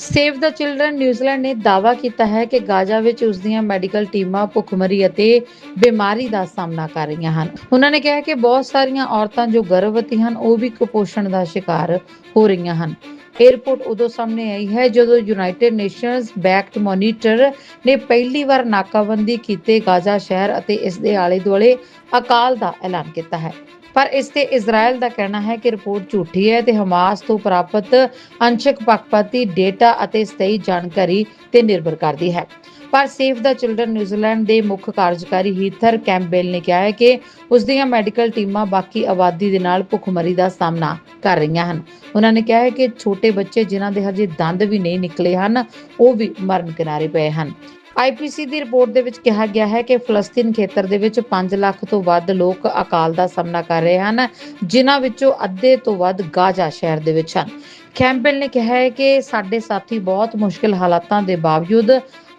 Save ਦਾ children New Zealand ਨੇ ਦਾਅਵਾ ਕੀਤਾ ਹੈ ਕਿ ਗਾਜ਼ਾ ਵਿੱਚ ਉਸ ਦੀਆਂ ਮੈਡੀਕਲ ਟੀਮਾਂ ਭੁੱਖਮਰੀ ਅਤੇ ਬਿਮਾਰੀ ਦਾ ਸਾਹਮਣਾ ਕਰ ਰਹੀਆਂ ਹਨ। ਉਹਨਾਂ ਨੇ ਕਿਹਾ ਕਿ ਬਹੁਤ ਸਾਰੀਆਂ ਔਰਤਾਂ ਜੋ ਗਰਭਵਤੀ ਹਨ, ਉਹ ਵੀ ਕੁਪੋਸ਼ਣ ਦਾ ਸ਼ਿਕਾਰ ਹੋ ਰਹੀਆਂ ਹਨ। ਏਅਰਪੋਰਟ ਉਦੋਂ ਸਾਹਮਣੇ ਆਈ ਹੈ ਜਦੋਂ ਯੂਨਾਈਟਿਡ ਨੇਸ਼ਨਸ ਬੈਕਟ ਮੋਨੀਟਰ ਨੇ ਪਹਿਲੀ ਵਾਰ ਨਾਕਾਬੰਦੀ ਕੀਤੇ ਗਾਜ਼ਾ ਸ਼ਹਿਰ ਅਤੇ ਇਸ ਦੇ ਆਲੇ-ਦੁਆਲੇ ਅਕਾਲ ਦਾ ਐਲਾਨ ਕੀਤਾ ਹੈ। ਪਰ ਇਸ ਤੇ ਇਜ਼ਰਾਈਲ ਦਾ ਕਹਿਣਾ ਹੈ ਕਿ ਰਿਪੋਰਟ ਝੂਠੀ ਹੈ ਤੇ ਹਮਾਸ ਤੋਂ ਪ੍ਰਾਪਤ ਅੰਸ਼ਕ ਪੱਖਪਾਤੀ ਡੇਟਾ ਅਤੇ ਸਹੀ ਜਾਣਕਾਰੀ ਤੇ ਨਿਰਭਰ ਕਰਦੀ ਹੈ। ਪਰ ਸੇਫ ਦਾ ਚਿਲਡਰਨ ਨਿਊਜ਼ੀਲੈਂਡ ਦੇ ਮੁੱਖ ਕਾਰਜਕਾਰੀ ਹੀਥਰ ਕੈਂਪਬੈਲ ਨੇ ਕਿਹਾ ਹੈ ਕਿ ਉਸ ਦੀਆਂ ਮੈਡੀਕਲ ਟੀਮਾਂ ਬਾਕੀ ਆਬਾਦੀ ਦੇ ਨਾਲ ਭੁੱਖਮਰੀ ਦਾ ਸਾਹਮਣਾ ਕਰ ਰਹੀਆਂ ਹਨ। ਉਹਨਾਂ ਨੇ ਕਿਹਾ ਹੈ ਕਿ ਛੋਟੇ ਬੱਚੇ ਜਿਨ੍ਹਾਂ ਦੇ ਹਜੇ ਦੰਦ ਵੀ ਨਹੀਂ ਨਿਕਲੇ ਹਨ, ਉਹ ਵੀ ਮਰਨ ਕਿਨਾਰੇ ਪਏ ਹਨ। ਆਈਪੀਸੀ ਦੀ ਰਿਪੋਰਟ ਦੇ ਵਿੱਚ ਕਿਹਾ ਗਿਆ ਹੈ ਕਿ ਫਲਸਤੀਨ ਖੇਤਰ ਦੇ ਵਿੱਚ 5 ਲੱਖ ਤੋਂ ਵੱਧ ਲੋਕ ਅਕਾਲ ਦਾ ਸਾਹਮਣਾ ਕਰ ਰਹੇ ਹਨ, ਜਿਨ੍ਹਾਂ ਵਿੱਚੋਂ ਅੱਧੇ ਤੋਂ ਵੱਧ ਗਾਜ਼ਾ ਸ਼ਹਿਰ ਦੇ ਵਿੱਚ ਹਨ। ਕੈਂਪਬੈਲ ਨੇ ਕਿਹਾ ਹੈ ਕਿ ਸਾਡੇ ਸਾਥੀ ਬਹੁਤ ਮੁਸ਼ਕਲ ਹਾਲਾਤਾਂ ਦੇ ਬਾਵਜੂਦ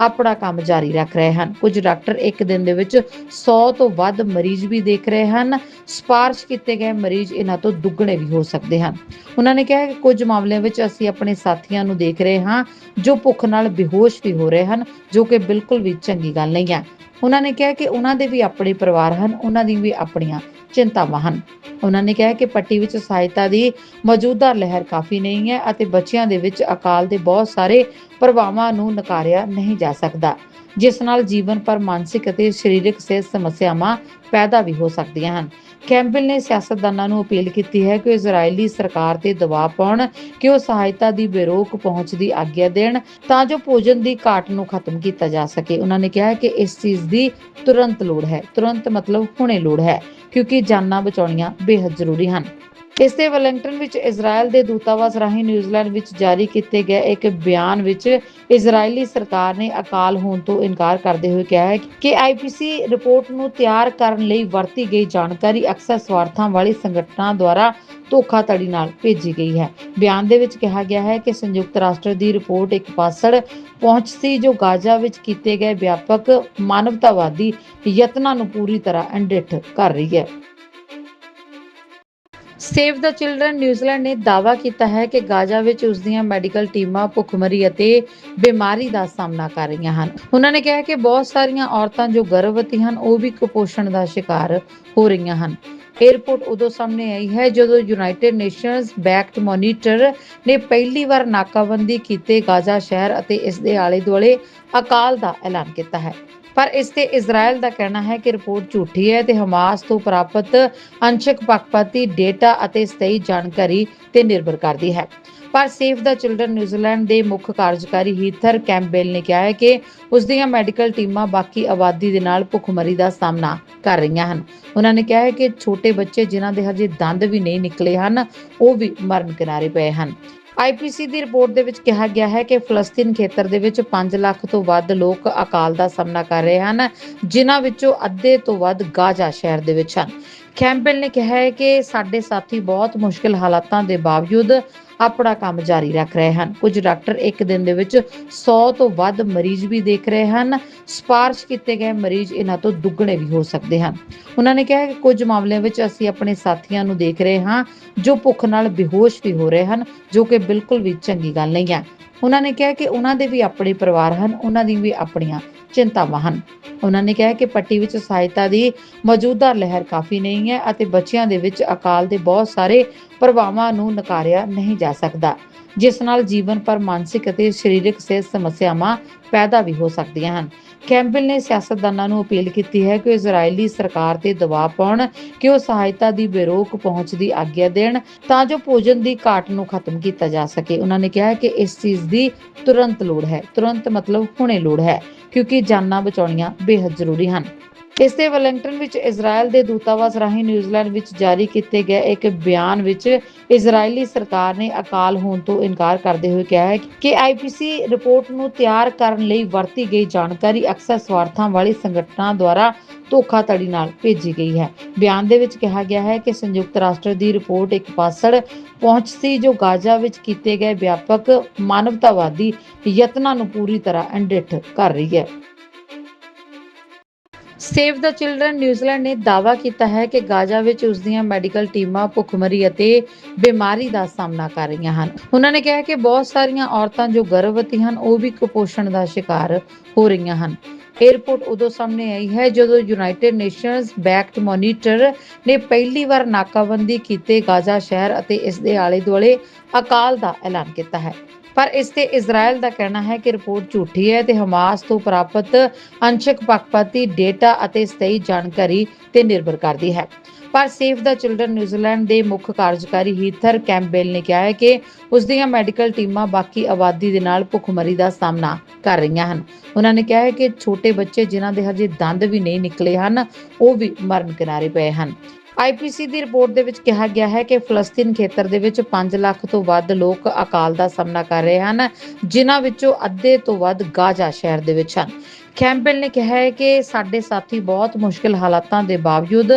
ਆਪਣਾ ਕੰਮ ਜਾਰੀ ਰੱਖ ਰਹੇ ਹਨ। ਕੁਝ ਡਾਕਟਰ ਇੱਕ ਦਿਨ ਦੇ ਵਿੱਚ 100 ਤੋਂ ਵੱਧ ਮਰੀਜ਼ ਵੀ ਦੇਖ ਰਹੇ ਹਨ। ਸਪਾਰਸ਼ ਕੀਤੇ ਗਏ ਮਰੀਜ਼ ਇਹਨਾਂ ਤੋਂ ਦੁੱਗਣੇ ਵੀ ਹੋ ਸਕਦੇ ਹਨ। ਉਹਨਾਂ ਨੇ ਕਿਹਾ ਕਿ ਕੁਝ ਮਾਮਲਿਆਂ ਵਿੱਚ ਅਸੀਂ ਆਪਣੇ ਸਾਥੀਆਂ ਨੂੰ ਦੇਖ ਰਹੇ ਹਾਂ ਜੋ ਭੁੱਖ ਨਾਲ ਬੇਹੋਸ਼ ਵੀ ਹੋ ਰਹੇ ਹਨ, ਜੋ ਕਿ ਬਿਲਕੁਲ ਵੀ ਚੰਗੀ ਗੱਲ ਨਹੀਂ ਹੈ। ਉਹਨਾਂ ਨੇ ਕਿਹਾ ਕਿ ਉਹਨਾਂ ਦੇ ਵੀ ਆਪਣੇ ਪਰਿਵਾਰ ਹਨ, ਉਹਨਾਂ ਦੀ ਵੀ ਆਪਣੀਆਂ ਚਿੰਤਾਵਾਂ ਹਨ। ਉਹਨਾਂ ਨੇ ਕਿਹਾ ਕਿ ਪੱਟੀ ਵਿੱਚ ਸਹਾਇਤਾ ਦੀ ਮੌਜੂਦਾ ਲਹਿਰ ਕਾਫੀ ਨਹੀਂ ਹੈ ਅਤੇ ਬੱਚਿਆਂ ਦੇ ਵਿੱਚ ਅਕਾਲ ਦੇ ਬਹੁਤ ਸਾਰੇ ਪ੍ਰਭਾਵਾਂ ਨੂੰ ਨਕਾਰਿਆ ਨਹੀਂ ਜਾ ਸਕਦਾ। ਜਿਸ ਨਾਲ ਜੀਵਨ ਪਰ ਮਾਨਸਿਕ ਅਤੇ ਸਰੀਰਕ ਸਿਹਤ ਸਮੱਸਿਆਵਾਂ ਪੈਦਾ ਵੀ ਹੋ ਸਕਦੀਆਂ ਹਨ। ਕੈਂਪਬੈਲ ਨੇ ਸਿਆਸਤਦਾਨਾਂ ਨੂੰ ਅਪੀਲ ਕੀਤੀ ਹੈ ਕਿ ਇਜ਼ਰਾਈਲੀ ਸਰਕਾਰ ਤੇ ਦਬਾਅ ਪਾਉਣ, ਕਿ ਉਹ ਸਹਾਇਤਾ ਦੀ ਬੇਰੋਕ ਪਹੁੰਚ ਦੀ ਆਗਿਆ ਦੇਣ ਤਾਂ ਜੋ ਭੋਜਨ ਦੀ ਘਾਟ ਨੂੰ ਖਤਮ ਕੀਤਾ ਜਾ ਸਕੇ। ਉਹਨਾਂ ਨੇ ਕਿਹਾ ਕਿ ਇਸ ਚੀਜ਼ ਦੀ ਤੁਰੰਤ ਲੋੜ ਹੈ। ਤੁਰੰਤ ਮਤਲਬ ਹੁਣੇ ਲੋੜ ਹੈ, ਕਿਉਂਕਿ ਜਾਨਾਂ ਬਚਾਉਣੀਆਂ ਬੇहद ਜ਼ਰੂਰੀ ਹਨ। ਇਸ ਦੇ ਵੈਲਿੰਗਟਨ ਵਿੱਚ ਇਜ਼ਰਾਈਲ ਦੇ ਦੂਤਾਵਾਸ ਰਾਹੀਂ ਨਿਊਜ਼ੀਲੈਂਡ ਵਿੱਚ ਜਾਰੀ ਕੀਤੇ ਗਏ ਇੱਕ ਬਿਆਨ ਵਿੱਚ ਇਜ਼ਰਾਈਲੀ ਸਰਕਾਰ ਨੇ ਅਕਾਲ ਹੋਣ ਤੋਂ ਇਨਕਾਰ ਕਰਦੇ ਹੋਏ ਕਿਹਾ ਹੈ ਕਿ ਆਈਪੀਸੀ ਰਿਪੋਰਟ ਨੂੰ ਤਿਆਰ ਕਰਨ ਲਈ ਵਰਤੀ ਗਈ ਜਾਣਕਾਰੀ ਅਕਸਰ ਸਵਾਰਥਾਂ ਵਾਲੇ ਸੰਗਠਨਾਂ ਦੁਆਰਾ ਧੋਖਾਧੜੀ ਨਾਲ ਭੇਜੀ ਗਈ ਹੈ। ਬਿਆਨ ਦੇ ਵਿੱਚ ਕਿਹਾ ਗਿਆ ਹੈ ਕਿ ਸੰਯੁਕਤ ਰਾਸ਼ਟਰ ਦੀ ਰਿਪੋਰਟ ਇੱਕ ਪਾਸੜ ਪਹੁੰਚ ਸੀ ਜੋ ਗਾਜ਼ਾ ਵਿੱਚ ਕੀਤੇ ਗਏ ਵਿਆਪਕ ਮਾਨਵਤਾਵਾਦੀ ਯਤਨਾਂ ਨੂੰ ਪੂਰੀ ਤਰ੍ਹਾਂ ਅਣਡਿੱਠ ਕਰ ਰਹੀ ਹੈ। ਸੇਵ ਦਾ ਚਿਲਡਰਨ ਨਿਊਜ਼ੀਲੈਂਡ ਨੇ ਦਾਅਵਾ ਕੀਤਾ ਹੈ ਕਿ ਗਾਜ਼ਾ ਵਿੱਚ ਉਸ ਦੀਆਂ ਮੈਡੀਕਲ ਟੀਮਾਂ ਭੁੱਖਮਰੀ ਅਤੇ ਬਿਮਾਰੀ ਦਾ ਸਾਹਮਣਾ ਕਰ ਰਹੀਆਂ ਹਨ। ਉਹਨਾਂ ਨੇ ਕਿਹਾ ਕਿ ਬਹੁਤ ਸਾਰੀਆਂ ਔਰਤਾਂ ਜੋ ਗਰਭਵਤੀ ਹਨ, ਉਹ ਵੀ ਕੁਪੋਸ਼ਣ ਦਾ ਸ਼ਿਕਾਰ ਹੋ ਰਹੀਆਂ ਹਨ। ਏਅਰਪੋਰਟ ਉਦੋਂ ਸਾਹਮਣੇ ਆਈ ਹੈ ਜਦੋਂ ਯੂਨਾਈਟਿਡ ਨੇਸ਼ਨਸ ਬੈਕਟ ਮੋਨੀਟਰ ਨੇ ਪਹਿਲੀ ਵਾਰ ਨਾਕਾਬੰਦੀ ਕੀਤੇ ਗਾਜ਼ਾ ਸ਼ਹਿਰ ਅਤੇ ਇਸ ਦੇ ਆਲੇ-ਦੁਆਲੇ ਅਕਾਲ ਦਾ ਐਲਾਨ ਕੀਤਾ ਹੈ। ਪਰ ਇਸ ਤੇ ਇਜ਼ਰਾਈਲ ਦਾ ਕਹਿਣਾ ਹੈ ਕਿ ਰਿਪੋਰਟ ਝੂਠੀ ਹੈ ਤੇ ਹਮਾਸ ਤੋਂ ਪ੍ਰਾਪਤ ਅੰਸ਼ਕ ਪੱਖਪਾਤੀ ਡੇਟਾ ਅਤੇ ਸਹੀ ਜਾਣਕਾਰੀ ਤੇ ਨਿਰਭਰ ਕਰਦੀ ਹੈ। ਪਰ ਸੇਫ ਦਾ ਚਿਲਡਰਨ ਨਿਊਜ਼ੀਲੈਂਡ ਦੇ ਮੁੱਖ ਕਾਰਜਕਾਰੀ ਹੀਥਰ ਕੈਂਪਬੈਲ ਨੇ ਕਿਹਾ ਹੈ ਕਿ ਉਸ ਦੀਆਂ ਮੈਡੀਕਲ ਟੀਮਾਂ ਬਾਕੀ ਆਬਾਦੀ ਦੇ ਨਾਲ ਭੁੱਖਮਰੀ ਦਾ ਸਾਹਮਣਾ ਕਰ ਰਹੀਆਂ ਹਨ। ਉਹਨਾਂ ਨੇ ਕਿਹਾ ਹੈ ਕਿ ਛੋਟੇ ਬੱਚੇ ਜਿਨ੍ਹਾਂ ਦੇ ਹਜੇ ਦੰਦ ਵੀ ਨਹੀਂ ਨਿਕਲੇ ਹਨ, ਉਹ ਵੀ ਮਰਨ ਕਿਨਾਰੇ ਪਏ ਹਨ। ਆਈਪੀਸੀ ਦੀ ਰਿਪੋਰਟ ਦੇ ਵਿੱਚ ਕਿਹਾ ਗਿਆ ਹੈ ਕਿ ਫਲਸਤੀਨ ਖੇਤਰ ਦੇ ਵਿੱਚ 5 ਲੱਖ ਤੋਂ ਵੱਧ ਲੋਕ ਅਕਾਲ ਦਾ ਸਾਹਮਣਾ ਕਰ ਰਹੇ ਹਨ, ਜਿਨ੍ਹਾਂ ਵਿੱਚੋਂ ਅੱਧੇ ਤੋਂ ਵੱਧ ਗਾਜ਼ਾ ਸ਼ਹਿਰ ਦੇ ਵਿੱਚ ਹਨ। ਕੈਂਪਬੈਲ ਨੇ ਕਿਹਾ ਹੈ ਕਿ ਸਾਡੇ ਸਾਥੀ ਬਹੁਤ ਮੁਸ਼ਕਲ ਹਾਲਾਤਾਂ ਦੇ ਬਾਵਜੂਦ ਆਪਣਾ ਕੰਮ ਜਾਰੀ ਰੱਖ ਰਹੇ ਹਨ। ਕੁਝ ਡਾਕਟਰ ਇੱਕ ਦਿਨ ਦੇ ਵਿੱਚ 100 ਤੋਂ ਵੱਧ ਮਰੀਜ਼ ਵੀ ਦੇਖ ਰਹੇ ਹਨ। ਸਪਾਰਸ਼ ਕੀਤੇ ਗਏ ਮਰੀਜ਼ ਇਹਨਾਂ ਤੋਂ ਦੁੱਗਣੇ ਵੀ ਹੋ ਸਕਦੇ ਹਨ। ਉਹਨਾਂ ਨੇ ਕਿਹਾ ਕਿ ਕੁਝ ਮਾਮਲਿਆਂ ਵਿੱਚ ਅਸੀਂ ਆਪਣੇ ਸਾਥੀਆਂ ਨੂੰ ਦੇਖ ਰਹੇ ਹਾਂ, ਜੋ ਭੁੱਖ ਨਾਲ ਬੇਹੋਸ਼ ਵੀ ਹੋ ਰਹੇ ਹਨ, ਜੋ ਕਿ ਬਿਲਕੁਲ ਵੀ ਚੰਗੀ ਗੱਲ ਨਹੀਂ ਹੈ। ਉਹਨਾਂ ਨੇ ਕਿਹਾ ਕਿ ਉਹਨਾਂ ਦੇ ਵੀ ਆਪਣੇ ਪਰਿਵਾਰ ਹਨ, ਉਹਨਾਂ ਦੀ ਵੀ ਆਪਣੀਆਂ ਚਿੰਤਾਵਾਂ ਹਨ। ਉਹਨਾਂ ਨੇ ਕਿਹਾ ਕਿ ਪੱਟੀ ਵਿੱਚ ਸਹਾਇਤਾ ਦੀ ਮੌਜੂਦਾ ਲਹਿਰ ਕਾਫੀ ਨਹੀਂ ਹੈ ਅਤੇ ਬੱਚਿਆਂ ਦੇ ਵਿੱਚ ਅਕਾਲ ਦੇ ਬਹੁਤ ਸਾਰੇ ਪ੍ਰਭਾਵਾਂ ਨੂੰ ਨਕਾਰਿਆ ਨਹੀਂ ਜਾ ਸਕਦਾ, ਜਿਸ ਨਾਲ ਜੀਵਨ ਪਰ ਮਾਨਸਿਕ ਅਤੇ ਸਰੀਰਕ ਸਿਹਤ ਸਮੱਸਿਆਵਾਂ ਪੈਦਾ ਵੀ ਹੋ ਸਕਦੀਆਂ ਹਨ। ਕੈਂਪਬੈਲ ਨੇ ਸਿਆਸਤਦਾਨਾਂ ਨੂੰ ਅਪੀਲ ਕੀਤੀ ਹੈ ਕਿ ਉਹ ਇਜ਼ਰਾਈਲੀ ਸਰਕਾਰ ਤੇ ਦਬਾਅ ਪਾਉਣ, ਕਿ ਉਹ ਸਹਾਇਤਾ ਦੀ ਬੇਰੋਕ ਪਹੁੰਚ ਦੀ ਆਗਿਆ ਦੇਣ, ਤਾਂ ਜੋ ਭੋਜਨ ਦੀ ਘਾਟ ਨੂੰ ਖਤਮ ਕੀਤਾ ਜਾ ਸਕੇ। ਉਹਨਾਂ ਨੇ ਕਿਹਾ ਕਿ ਇਸ ਚੀਜ਼ ਦੀ ਤੁਰੰਤ ਲੋੜ ਹੈ। ਤੁਰੰਤ ਮਤਲਬ ਹੁਣੇ ਲੋੜ ਹੈ, ਕਿਉਂਕਿ ਜਾਨਾਂ ਬਚਾਉਣੀਆਂ ਬੇहद ਜ਼ਰੂਰੀ ਹਨ। ਇਸ ਦੇ ਵੈਲਿੰਗਟਨ ਵਿੱਚ ਇਜ਼ਰਾਈਲ ਦੇ ਦੂਤਾਵਾਸ ਰਾਹੀਂ ਨਿਊਜ਼ੀਲੈਂਡ ਵਿੱਚ ਜਾਰੀ ਕੀਤੇ ਗਏ ਇੱਕ ਬਿਆਨ ਵਿੱਚ ਇਜ਼ਰਾਈਲੀ ਸਰਕਾਰ ਨੇ ਅਕਾਲ ਹੋਣ ਤੋਂ ਇਨਕਾਰ ਕਰਦੇ ਹੋਏ ਕਿਹਾ ਹੈ ਕਿ ਆਈਪੀਸੀ ਰਿਪੋਰਟ ਨੂੰ ਤਿਆਰ ਕਰਨ ਲਈ ਵਰਤੀ ਗਈ ਜਾਣਕਾਰੀ ਅਕਸਰ ਸਵਾਰਥਾਂ ਵਾਲੀ ਸੰਗਠਨਾਂ ਦੁਆਰਾ ਧੋਖਾਧੜੀ ਨਾਲ ਭੇਜੀ ਗਈ ਹੈ। ਬਿਆਨ ਦੇ ਵਿੱਚ ਕਿਹਾ ਗਿਆ ਹੈ ਕਿ ਸੰਯੁਕਤ ਰਾਸ਼ਟਰ ਦੀ ਰਿਪੋਰਟ ਇੱਕ ਪਾਸੜ ਪਹੁੰਚ ਸੀ ਜੋ ਗਾਜ਼ਾ ਵਿੱਚ ਕੀਤੇ ਗਏ ਵਿਆਪਕ ਮਾਨਵਤਾਵਾਦੀ ਯਤਨਾਂ ਨੂੰ ਪੂਰੀ ਤਰ੍ਹਾਂ ਅੰਡਿਠ ਕਰ ਰਹੀ ਹੈ। ਸੇਵ ਦਾ ਚਿਲਡਰਨ ਨਿਊਜ਼ੀਲੈਂਡ ਨੇ ਦਾਅਵਾ ਕੀਤਾ ਹੈ ਕਿ ਗਾਜ਼ਾ ਵਿੱਚ ਉਸ ਦੀਆਂ ਮੈਡੀਕਲ ਟੀਮਾਂ ਭੁੱਖਮਰੀ ਅਤੇ ਬਿਮਾਰੀ ਦਾ ਸਾਹਮਣਾ ਕਰ ਰਹੀਆਂ ਹਨ। ਉਹਨਾਂ ਨੇ ਕਿਹਾ ਕਿ ਬਹੁਤ ਸਾਰੀਆਂ ਔਰਤਾਂ ਜੋ ਗਰਭਵਤੀ ਹਨ, ਉਹ ਵੀ ਕੁਪੋਸ਼ਣ ਦਾ ਸ਼ਿਕਾਰ ਹੋ ਰਹੀਆਂ ਹਨ। ਏਅਰਪੋਰਟ ਉਦੋਂ ਸਾਹਮਣੇ ਆਈ ਹੈ ਜਦੋਂ ਯੂਨਾਈਟਿਡ ਨੇਸ਼ਨਸ ਬੈਕਟ ਮੋਨੀਟਰ ਨੇ ਪਹਿਲੀ ਵਾਰ ਨਾਕਾਬੰਦੀ ਕੀਤੇ ਗਾਜ਼ਾ ਸ਼ਹਿਰ ਅਤੇ ਇਸ ਦੇ ਆਲੇ-ਦੁਆਲੇ ਅਕਾਲ ਦਾ ਐਲਾਨ ਕੀਤਾ ਹੈ। ਪਰ ਇਸ ਤੇ ਇਜ਼ਰਾਈਲ ਦਾ ਕਹਿਣਾ ਹੈ ਕਿ ਰਿਪੋਰਟ ਝੂਠੀ ਹੈ ਤੇ ਹਮਾਸ ਤੋਂ ਪ੍ਰਾਪਤ ਅੰਸ਼ਕ ਪੱਖਪਾਤੀ ਡੇਟਾ ਅਤੇ ਸਹੀ ਜਾਣਕਾਰੀ ਤੇ ਨਿਰਭਰ ਕਰਦੀ ਹੈ। ਪਰ ਸੇਫ ਦਾ ਚਿਲਡਰਨ ਨਿਊਜ਼ੀਲੈਂਡ ਦੇ ਮੁੱਖ ਕਾਰਜਕਾਰੀ ਹੀਥਰ ਕੈਂਪਬੈਲ ਨੇ ਕਿਹਾ ਹੈ ਕਿ ਉਸ ਦੀਆਂ ਮੈਡੀਕਲ ਟੀਮਾਂ ਬਾਕੀ ਆਬਾਦੀ ਦੇ ਨਾਲ ਭੁੱਖਮਰੀ ਦਾ ਸਾਹਮਣਾ ਕਰ ਰਹੀਆਂ ਹਨ। ਉਹਨਾਂ ਨੇ ਕਿਹਾ ਹੈ ਕਿ ਛੋਟੇ ਬੱਚੇ ਜਿਨ੍ਹਾਂ ਦੇ ਹਜੇ ਦੰਦ ਵੀ ਨਹੀਂ ਨਿਕਲੇ ਹਨ, ਉਹ ਵੀ ਮਰਨ ਕਿਨਾਰੇ ਪਏ ਹਨ। ਆਈਪੀਸੀ ਦੀ ਰਿਪੋਰਟ ਦੇ ਵਿੱਚ ਕਿਹਾ ਗਿਆ ਹੈ ਕਿ ਫਲਸਤੀਨ ਖੇਤਰ ਦੇ ਵਿੱਚ 5 ਲੱਖ ਤੋਂ ਵੱਧ ਲੋਕ ਅਕਾਲ ਦਾ ਸਾਹਮਣਾ ਕਰ ਰਹੇ ਹਨ, ਜਿਨ੍ਹਾਂ ਵਿੱਚੋਂ ਅੱਧੇ ਤੋਂ ਵੱਧ ਗਾਜ਼ਾ ਸ਼ਹਿਰ ਦੇ ਵਿੱਚ ਹਨ। ਕੈਂਪਬੈਲ ਨੇ ਕਿਹਾ ਹੈ ਕਿ ਸਾਡੇ ਸਾਥੀ ਬਹੁਤ ਮੁਸ਼ਕਲ ਹਾਲਾਤਾਂ ਦੇ ਬਾਵਜੂਦ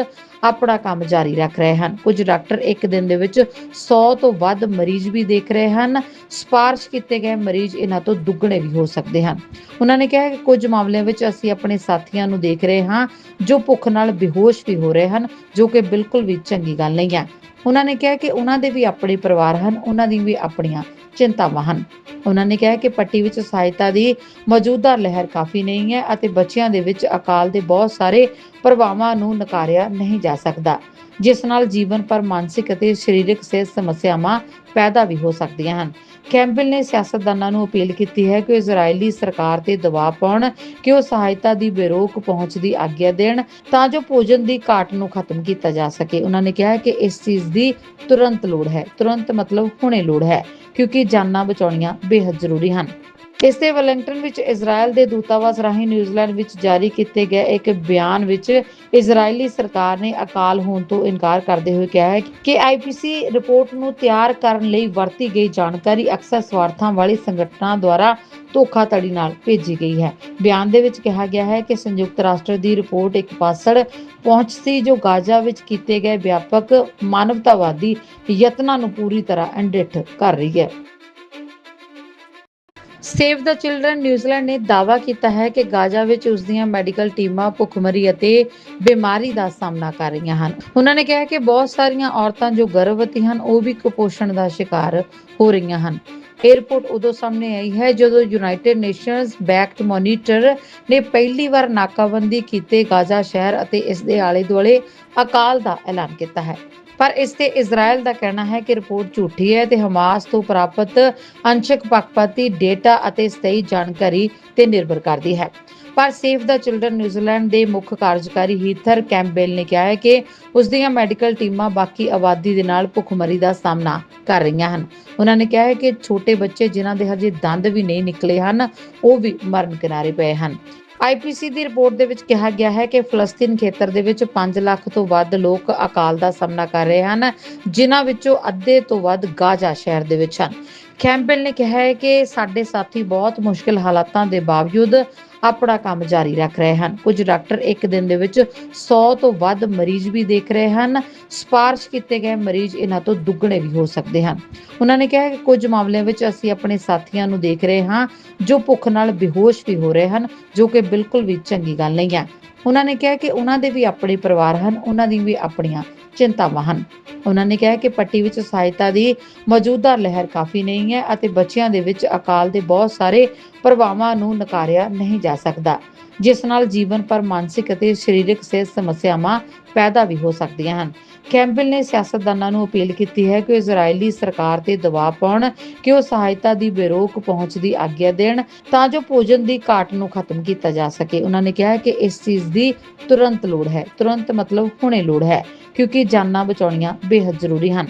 ਆਪਣਾ ਕੰਮ ਜਾਰੀ ਰੱਖ ਰਹੇ ਹਨ। ਕੁਝ ਡਾਕਟਰ ਇੱਕ ਦਿਨ ਦੇ ਵਿੱਚ 100 ਤੋਂ ਵੱਧ ਮਰੀਜ਼ ਵੀ ਦੇਖ ਰਹੇ ਹਨ। ਸਪਾਰਸ਼ ਕੀਤੇ ਗਏ ਮਰੀਜ਼ ਇਹਨਾਂ ਤੋਂ ਦੁੱਗਣੇ ਵੀ ਹੋ ਸਕਦੇ ਹਨ। ਉਹਨਾਂ ਨੇ ਕਿਹਾ ਕਿ ਕੁਝ ਮਾਮਲਿਆਂ ਵਿੱਚ ਅਸੀਂ ਆਪਣੇ ਸਾਥੀਆਂ ਨੂੰ ਦੇਖ ਰਹੇ ਹਾਂ, ਜੋ ਭੁੱਖ ਨਾਲ ਬੇਹੋਸ਼ ਵੀ ਹੋ ਰਹੇ ਹਨ, ਜੋ ਕਿ ਬਿਲਕੁਲ ਵੀ ਚੰਗੀ ਗੱਲ ਨਹੀਂ ਹੈ। ਉਹਨਾਂ ਨੇ ਕਿਹਾ ਕਿ ਉਹਨਾਂ ਦੇ ਵੀ ਆਪਣੇ ਪਰਿਵਾਰ ਹਨ, ਉਹਨਾਂ ਦੀ ਵੀ ਆਪਣੀਆਂ ਚਿੰਤਾਵਾਂ ਹਨ ਉਹਨਾਂ ਨੇ ਕਿਹਾ ਕਿ ਪੱਟੀ ਵਿੱਚ ਸਹਾਇਤਾ ਦੀ ਮੌਜੂਦਾ ਲਹਿਰ ਕਾਫੀ ਨਹੀਂ ਹੈ ਅਤੇ ਬੱਚਿਆਂ ਦੇ ਵਿੱਚ ਅਕਾਲ ਦੇ ਬਹੁਤ ਸਾਰੇ ਪ੍ਰਭਾਵਾਂ ਨੂੰ ਨਕਾਰਿਆ ਨਹੀਂ ਜਾ ਸਕਦਾ, ਜਿਸ ਨਾਲ ਜੀਵਨ ਪਰ ਮਾਨਸਿਕ ਅਤੇ ਸਰੀਰਕ ਸਿਹਤ ਸਮੱਸਿਆਵਾਂ ਪੈਦਾ ਵੀ ਹੋ ਸਕਦੀਆਂ ਹਨ। ਕੈਂਪਬੈਲ ਨੇ ਸਿਆਸਤਦਾਨਾਂ ਨੂੰ ਅਪੀਲ ਕੀਤੀ ਹੈ ਕਿ ਉਹ ਇਜ਼ਰਾਈਲੀ ਸਰਕਾਰ ਤੇ ਦਬਾਅ ਪਾਉਣ, ਕਿ ਉਹ ਸਹਾਇਤਾ ਦੀ ਬੇਰੋਕ ਪਹੁੰਚ ਦੀ ਆਗਿਆ ਦੇਣ ਤਾਂ ਜੋ ਭੋਜਨ ਦੀ ਘਾਟ ਨੂੰ ਖਤਮ ਕੀਤਾ ਜਾ ਸਕੇ। ਉਹਨਾਂ ਨੇ ਕਿਹਾ ਕਿ ਇਸ ਚੀਜ਼ ਦੀ ਤੁਰੰਤ ਲੋੜ ਹੈ। ਤੁਰੰਤ ਮਤਲਬ ਹੁਣੇ ਲੋੜ ਹੈ, ਕਿਉਂਕਿ ਜਾਨਾਂ ਬਚਾਉਣੀਆਂ ਬੇहद ਜ਼ਰੂਰੀ ਹਨ। ਇਸ ਦੇ ਵੈਲਿੰਗਟਨ ਵਿੱਚ ਇਜ਼ਰਾਈਲ ਦੇ ਦੂਤਾਵਾਸ ਰਾਹੀਂ ਨਿਊਜ਼ੀਲੈਂਡ ਵਿੱਚ ਜਾਰੀ ਕੀਤੇ ਗਏ ਇੱਕ ਬਿਆਨ ਵਿੱਚ ਇਜ਼ਰਾਈਲੀ ਸਰਕਾਰ ਨੇ ਅਕਾਲ ਹੋਣ ਤੋਂ ਇਨਕਾਰ ਕਰਦੇ ਹੋਏ ਕਿਹਾ ਹੈ ਕਿ ਆਈਪੀਸੀ ਰਿਪੋਰਟ ਨੂੰ ਤਿਆਰ ਕਰਨ ਲਈ ਵਰਤੀ ਗਈ ਜਾਣਕਾਰੀ ਅਕਸਰ ਸਵਾਰਥਾਂ ਵਾਲੇ ਸੰਗਠਨਾਂ ਦੁਆਰਾ ਧੋਖਾਧੜੀ ਨਾਲ ਭੇਜੀ ਗਈ ਹੈ। ਬਿਆਨ ਦੇ ਵਿੱਚ ਕਿਹਾ ਗਿਆ ਹੈ ਕਿ ਸੰਯੁਕਤ ਰਾਸ਼ਟਰ ਦੀ ਰਿਪੋਰਟ ਇੱਕ ਪਾਸੜ ਪਹੁੰਚ ਸੀ ਜੋ ਗਾਜ਼ਾ ਵਿੱਚ ਕੀਤੇ ਗਏ ਵਿਆਪਕ ਮਾਨਵਤਾਵਾਦੀ ਯਤਨਾਂ ਨੂੰ ਪੂਰੀ ਤਰ੍ਹਾਂ ਅੰਡਿਠ ਕਰ ਰਹੀ ਹੈ। ਸੇਵ ਦਾ ਚਿਲਡਰਨ ਨਿਊਜ਼ੀਲੈਂਡ ਨੇ ਦਾਅਵਾ ਕੀਤਾ ਹੈ ਕਿ ਗਾਜ਼ਾ ਵਿੱਚ ਉਸ ਦੀਆਂ ਮੈਡੀਕਲ ਟੀਮਾਂ ਭੁੱਖਮਰੀ ਅਤੇ ਬਿਮਾਰੀ ਦਾ ਸਾਹਮਣਾ ਕਰ ਰਹੀਆਂ ਹਨ। ਉਹਨਾਂ ਨੇ ਕਿਹਾ ਕਿ ਬਹੁਤ ਸਾਰੀਆਂ ਔਰਤਾਂ ਜੋ ਗਰਭਵਤੀ ਹਨ, ਉਹ ਵੀ ਕੁਪੋਸ਼ਣ ਦਾ ਸ਼ਿਕਾਰ ਹੋ ਰਹੀਆਂ ਹਨ। ਏਅਰਪੋਰਟ ਉਦੋਂ ਸਾਹਮਣੇ ਆਈ ਹੈ ਜਦੋਂ ਯੂਨਾਈਟਿਡ ਨੇਸ਼ਨਸ ਬੈਕਟ ਮੋਨੀਟਰ ਨੇ ਪਹਿਲੀ ਵਾਰ ਨਾਕਾਬੰਦੀ ਕੀਤੇ ਗਾਜ਼ਾ ਸ਼ਹਿਰ ਅਤੇ ਇਸ ਦੇ ਆਲੇ-ਦੁਆਲੇ ਅਕਾਲ ਦਾ ਐਲਾਨ ਕੀਤਾ ਹੈ। ਪਰ ਇਸ ਤੇ ਇਜ਼ਰਾਈਲ ਦਾ ਕਹਿਣਾ ਹੈ ਕਿ ਰਿਪੋਰਟ ਝੂਠੀ ਹੈ ਤੇ ਹਮਾਸ ਤੋਂ ਪ੍ਰਾਪਤ ਅੰਸ਼ਕ ਪੱਖਪਾਤੀ ਡੇਟਾ ਅਤੇ ਸਹੀ ਜਾਣਕਾਰੀ ਤੇ ਨਿਰਭਰ ਕਰਦੀ ਹੈ। ਪਰ ਸੇਫ ਦਾ ਚਿਲਡਰਨ ਨਿਊਜ਼ੀਲੈਂਡ ਦੇ ਮੁੱਖ ਕਾਰਜਕਾਰੀ ਹੀਥਰ ਕੈਂਪਬੈਲ ਨੇ ਕਿਹਾ ਹੈ ਕਿ ਉਸ ਦੀਆਂ ਮੈਡੀਕਲ ਟੀਮਾਂ ਬਾਕੀ ਆਬਾਦੀ ਦੇ ਨਾਲ ਭੁੱਖਮਰੀ ਦਾ ਸਾਹਮਣਾ ਕਰ ਰਹੀਆਂ ਹਨ। ਉਹਨਾਂ ਨੇ ਕਿਹਾ ਹੈ ਕਿ ਛੋਟੇ ਬੱਚੇ ਜਿਨ੍ਹਾਂ ਦੇ ਹਜੇ ਦੰਦ ਵੀ ਨਹੀਂ ਨਿਕਲੇ ਹਨ, ਉਹ ਵੀ ਮਰਨ ਕਿਨਾਰੇ ਪਏ ਹਨ। ਆਈਪੀਸੀ ਦੀ ਰਿਪੋਰਟ ਦੇ ਵਿੱਚ ਕਿਹਾ ਗਿਆ ਹੈ ਕਿ ਫਲਸਤੀਨ ਖੇਤਰ ਦੇ ਵਿੱਚ 5 ਲੱਖ ਤੋਂ ਵੱਧ ਲੋਕ ਅਕਾਲ ਦਾ ਸਾਹਮਣਾ ਕਰ ਰਹੇ ਹਨ, ਜਿਨ੍ਹਾਂ ਵਿੱਚੋਂ ਅੱਧੇ ਤੋਂ ਵੱਧ ਗਾਜ਼ਾ ਸ਼ਹਿਰ ਦੇ ਵਿੱਚ ਹਨ। ਕੈਂਪਬੈਲ ਨੇ ਕਿਹਾ ਹੈ ਕਿ ਸਾਡੇ ਸਾਥੀ ਬਹੁਤ ਮੁਸ਼ਕਲ ਹਾਲਾਤਾਂ ਦੇ ਬਾਵਜੂਦ ਆਪਣਾ ਕੰਮ ਜਾਰੀ ਰੱਖ ਰਹੇ ਹਨ। ਕੁਝ ਡਾਕਟਰ ਇੱਕ ਦਿਨ ਦੇ ਵਿੱਚ 100 ਤੋਂ ਵੱਧ ਮਰੀਜ਼ ਵੀ ਦੇਖ ਰਹੇ ਹਨ। ਸਪਾਰਸ਼ ਕੀਤੇ ਗਏ ਮਰੀਜ਼ ਇਹਨਾਂ ਤੋਂ ਦੁੱਗਣੇ ਵੀ ਹੋ ਸਕਦੇ ਹਨ। ਉਹਨਾਂ ਨੇ ਕਿਹਾ ਕਿ ਕੁਝ ਮਾਮਲਿਆਂ ਵਿੱਚ ਅਸੀਂ ਆਪਣੇ ਸਾਥੀਆਂ ਨੂੰ ਦੇਖ ਰਹੇ ਹਾਂ, ਜੋ ਭੁੱਖ ਨਾਲ ਬੇਹੋਸ਼ ਵੀ ਹੋ ਰਹੇ ਹਨ, ਜੋ ਕਿ ਬਿਲਕੁਲ ਵੀ ਚੰਗੀ ਗੱਲ ਨਹੀਂ ਹੈ। ਉਹਨਾਂ ਨੇ ਕਿਹਾ ਕਿ ਉਹਨਾਂ ਦੇ ਵੀ ਆਪਣੇ ਪਰਿਵਾਰ ਹਨ, ਉਹਨਾਂ ਦੀ ਵੀ ਆਪਣੀਆਂ ਚਿੰਤਾਵਾਂ ਹਨ ਉਹਨਾਂ ਨੇ ਕਿਹਾ ਕਿ ਪੱਟੀ ਵਿੱਚ ਸਹਾਇਤਾ ਦੀ ਮੌਜੂਦਾ ਲਹਿਰ ਕਾਫੀ ਨਹੀਂ ਹੈ ਅਤੇ ਬੱਚਿਆਂ ਦੇ ਵਿੱਚ ਅਕਾਲ ਦੇ ਬਹੁਤ ਸਾਰੇ ਪ੍ਰਭਾਵਾਂ ਨੂੰ ਨਕਾਰਿਆ ਨਹੀਂ ਜਾ ਸਕਦਾ। ਜਿਸ ਨਾਲ ਜੀਵਨ ਪਰ ਮਾਨਸਿਕ ਅਤੇ ਸਰੀਰਕ ਸਿਹਤ ਸਮੱਸਿਆਵਾਂ ਪੈਦਾ ਵੀ ਹੋ ਸਕਦੀਆਂ ਹਨ। ਕੈਂਪਬੈਲ ਨੇ ਸਿਆਸਤਦਾਨਾਂ ਨੂੰ ਅਪੀਲ ਕੀਤੀ ਹੈ ਕਿ ਉਹ ਇਜ਼ਰਾਈਲੀ ਸਰਕਾਰ ਤੇ ਦਬਾਅ ਪਾਉਣ, ਕਿ ਉਹ ਸਹਾਇਤਾ ਦੀ ਬੇਰੋਕ ਪਹੁੰਚ ਦੀ ਆਗਿਆ ਦੇਣ ਤਾਂ ਜੋ ਭੋਜਨ ਦੀ ਘਾਟ ਨੂੰ ਖਤਮ ਕੀਤਾ ਜਾ ਸਕੇ। ਉਹਨਾਂ ਨੇ ਕਿਹਾ ਕਿ ਇਸ ਚੀਜ਼ ਦੀ ਤੁਰੰਤ ਲੋੜ ਹੈ। ਤੁਰੰਤ ਮਤਲਬ ਹੁਣੇ ਲੋੜ ਹੈ, ਕਿਉਂਕਿ ਜਾਨਾਂ ਬਚਾਉਣੀਆਂ ਬੇहद ਜ਼ਰੂਰੀ ਹਨ।